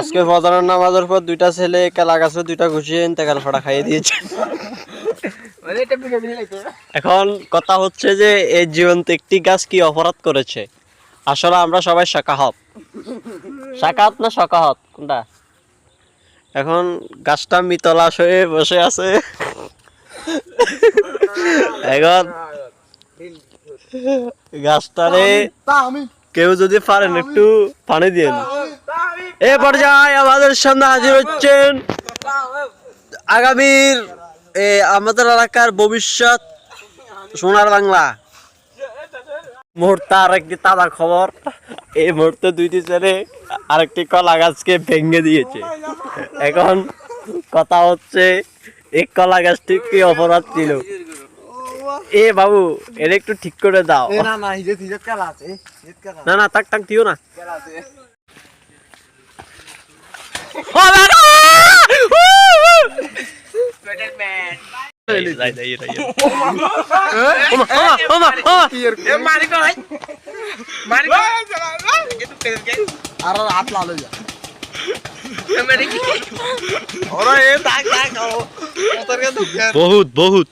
আজকে ফজরের নামাজের পর দুইটা ছেলে কেলা গাছে দুইটা ঘুষিয়ে তেকাল ফাটা খাইয়ে দিয়েছে। এখন কথা হচ্ছে যে এই জীবন্ত একটি গাছ কি অপরাধ করেছে? আসলে আমরা সবাই শাকাহত। শাকাহত না শাকাহত? কোনটা? এখন গাছটা মিতলাশ হয়ে বসে আছে। এখন গাছটারে কেউ যদি পারেন একটু পানি দিন। এ পর্যায়ে আমাদের সামনে হাজির হচ্ছেন আগামীর এ, আমাদের এলাকার ভবিষ্যৎ সোনার বাংলা। মুহূর্তে আরেকটি তাজা খবর। এই মুহূর্তে দুইটি ছেলে আরেকটি কলা গাছকে ভেঙে দিয়েছে। এখন কথা হচ্ছে এই কলা গাছটি কি অপরাধ ছিল? এ বাবু এটা একটু ঠিক করে দাও। না না তাক তাক দিও না। কালা আছে। আর হাত লালো যা ওরা এ তাক তাক ও তোর কে দুঃখ বহুত বহুত।